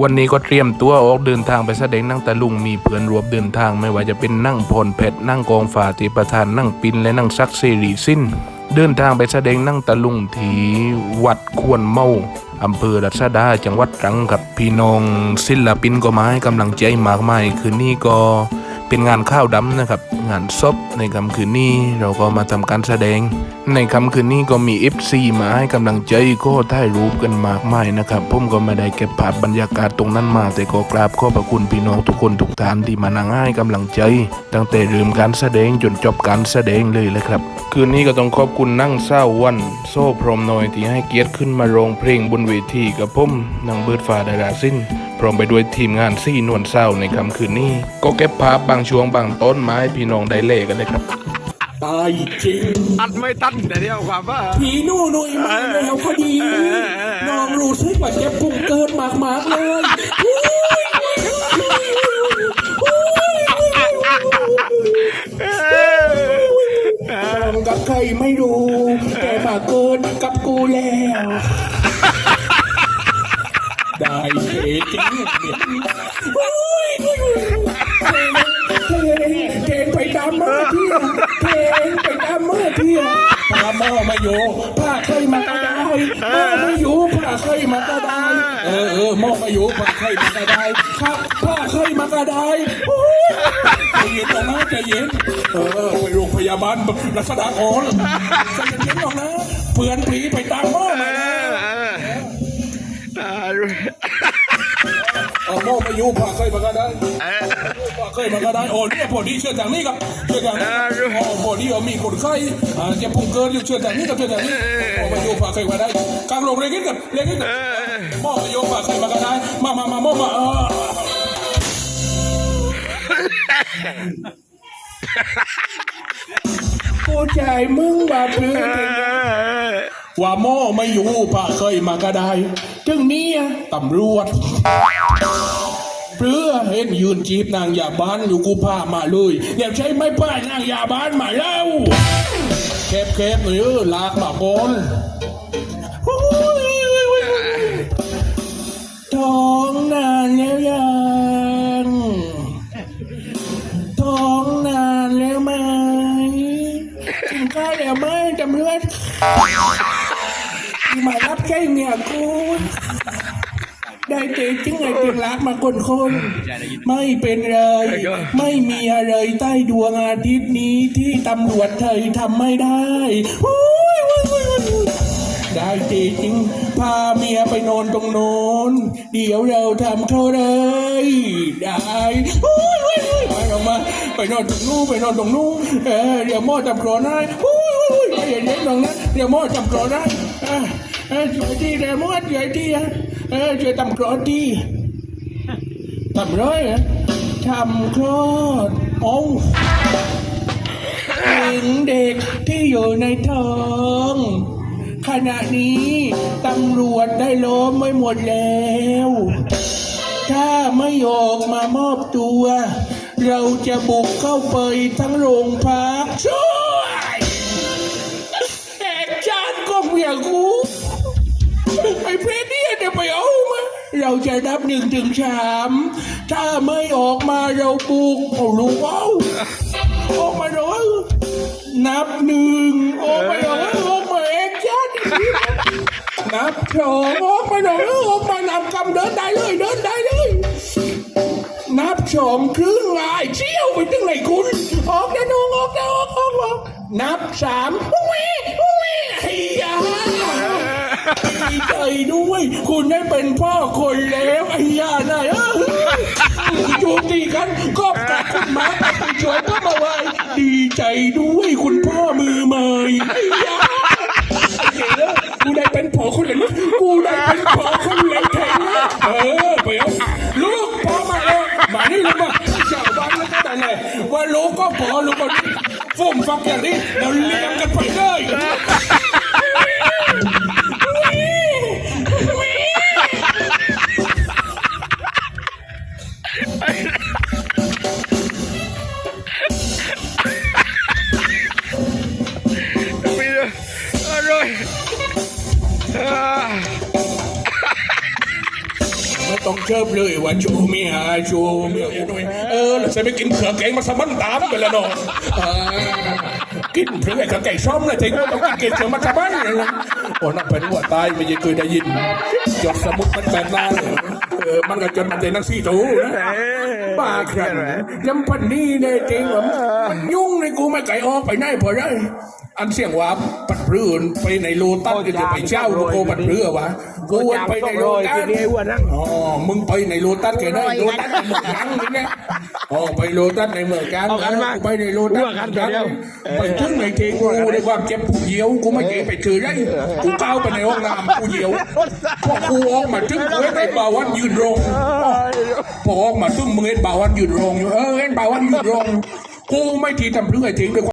วันนี้ก็เตรียมตัวออกเดินทางไปแสดงนั่งตะลุงมีเพื่อนรวมเดินทางไม่ว่าจะเป็นนั่งพลเพชรนั่งกองฝาติประธานนั่งปินและนั่งซักเสรีสิ้น เดินทางไปแสดงนั่งตะลุงที่วัดควรเมาอำเภอรัชดาจังหวัดตรังกับพี่น้องศิลปินก็มาให้กำลังใจมากมายคืนนี้ก็ เป็นงานข้าวดำนะครับ งานศพในค่ำคืนนี้เราก็มาทำการแสดง ในค่ำคืนนี้ก็มี FC มาให้กำลังใจก็ถ่ายรูปกันมากมายนะครับผมก็ไม่ได้เก็บภาพบรรยากาศตรงนั้นมา แต่ก็กราบขอบพระคุณพี่น้องทุกคนทุกท่านที่มานั่งให้กำลังใจ ตั้งแต่เริ่มการแสดงจนจบการแสดงเลยเลยครับ คืนนี้ก็ต้องขอบคุณนั่งเศร้าวัน โซ่พรหมน้อยที่ให้เกียรติขึ้นมาร้องเพลงบนเวทีกับผมนางเบิดฟ้าดาราสิ้น พร้อมไปด้วยทีมงานซี่นวลเศร้าในค่ำคืนนี้ ก็เก็บภาพบางช่วงบางต้นมาให้พี่น้องได้เล่กันเลยครับตายจริงอัดไม่ตันแต่เดียวความว่าผีนู่นุยมาแล้วพอดีน้องรู้สึกว่าเจ็บพุงเกินมากมากๆเลยอุ๊ยทำกับใครไม่รู้ แต่มาเกินกับกูแล้ว ได้เทจริงเทงไปตามเมื่อเที่ยเทงไปตามเมื่อเที่ยพาหม้อมาอยู่ผ้าเคยมาก็ได้หม้อมาอยู่ผ้าเคยมาก็ได้ เออเออหม้อมาอยู่ผ้าเคยมาก็ได้ครับผ้าเคยมาก็ได้ใจเย็นตรงนะใจเย็นเออไปโรงพยาบาลรัศดาโอนใจเย็นๆหรอกนะเปลือนผีไปตามหม้อมา เอาหม้อมาอยู่ผ้าเคยมาก็ได้ว่าเคยมาก็ได้โอ้เนี่ยพอดีเชื่อจากนี้ครับเชื่อจากนี้โอ้พอดีว่ามีคนไข้อ่าจะพุ่งเกินอยู่เชื่อจากนี้กับเชื่อจากนี้โอ้มาโยผ่าเคยมาได้กลางลงเรียกกันเรียกกันหม้อมาโยผ่าเคยมาก็ได้มามามาหม้อมาเออกูใจมึงว่าเพื่อนว่าหม้อไม่อยู่ผ่าเคยมาก็ได้ ถึงนี้ตำรวจ เพื่อเห็นยืนจีบนางยาบ้านอยู่กูพามาเลยเดี๋ยวใช้ไม่ป้ายนางยาบ้านมาแล้วแคบแคบๆหน่อลากมาก่อนท้องนานแล้วยังท้องนานแล้วไหมกินข้าวแล้วไหมตำรวจมารับใช่เมียกู ได้เจจริงไงเพียงรักมาคนคนไม่เป็นไรไม่มีอะไรใต้ดวงอาทิตย์นี้ที่ตำรวจไทยทำไม่ได้โอ้ยโอ้ยโอ้ยโอ้ยได้เจจริงพาเมียไปนอนตรงโน้น เดี๋ยวเราทำเท่าไรได้โอ้ยโอ้ยโอ้ยไปออกมา ไปนอนตรงนู้นไปนอนตรงนู้นเออเดี๋ยวหม้อจับกรอนให้โอ้ยโอ้ยโอ้ยไปเย็นๆตรงนั้นเดี๋ยวหม้อจับกรอนให้เออเออสวยดีเดี๋ยวหม้อสวยดีอะ เออช่วยทำคลอดดีทำร้อยเหรอทำคลอดโอ้หญิงเด็กที่อยู่ในท้อง ขณะนี้ตำรวจได้ล้อมไว้หมดแล้ว ถ้าไม่ออกมามอบตัว เราจะบุกเข้าไปทั้งโรงพักช่วยแหกจานก็เมียกู เราจะนับหนึ่งถึงสามถ้าไม่ออกมาเราบุกเอาลูกเอาออกมาหน่อยนับหนึ่งออกมาหน่อยออกมาเองจัดนับสองออกมาหน่อยออกมานับกำเดินได้เลยเดินได้เลยนับสองครึ่งลายเชี่ยวไปถึงไหนคุณออกนะน้องออกนะออกออกออกนับสามอุ้ยอุ้ยเฮีย ดีใจด้วย คุณได้เป็นพ่อคนแล้วไอ้ยาได้เออจูบตีกันก็กลับคุณมาไปช่วยก็มาไว้ดีใจด้วยคุณพ่อมือใหม่ไอ้ยาโอเคแล้วกูได้เป็นพ่อคนเลยนะกูได้เป็นพ่อคนเลยแทนนะเออไปเอาลูกพ่อมาเออมานี่ลูกมาชาวบ้านแล้วก็แต่ไหนว่าลูกก็พอลูกก็ฟุ่มฟักอย่างนี้เราเลี้ยงกันไปเลย ต้องเชิบเลยว่าชูเมียชูเมียกูหน่อยเออแล้วจะไปกินเขือแกงมาสมันตามไปแล้วเนาะกินเพื่อกับไก่ส้มเลยใจริงต้องกินเกลือมาสมันเลยนะโอ้นักเป็นหัวตายไม่เคยได้ยินจดสมุดมันแบบนั้นเออมันก็จนมันเป็นนักซี่ถูนะบ้าครั้งน้ำพันนี่เนี่ยจริงว่ามันยุ่งในกูไม่ไก่ออกไปไหนพอได้อันเสียงว่าปัดพื้นไปในโลตัสก็จะไปเช่าโกปัดเรือวะกูวนไปในโลตัสอ๋อมึงไปในโลตัสแกได้โลตัสในเมืองกลางนี่นะ อ๋อไปโลตัสในเมืองกลางไปในโลตัสไปถึงในเทกูในความเจ็บกูเหี่ยวกูไม่เก็บไปถือได้กูก้าวไปในห้องน้ำกูเหี่ยวพอกูออกมาถึงเว้ยไอ้บ่าวันยืนรงพอออกมาถึงมึงเห็นบ่าวันยืนรงอยู่เออเห็นบ่าวันยืนรงกูไม่ทีทำเพื่อจริงด้วย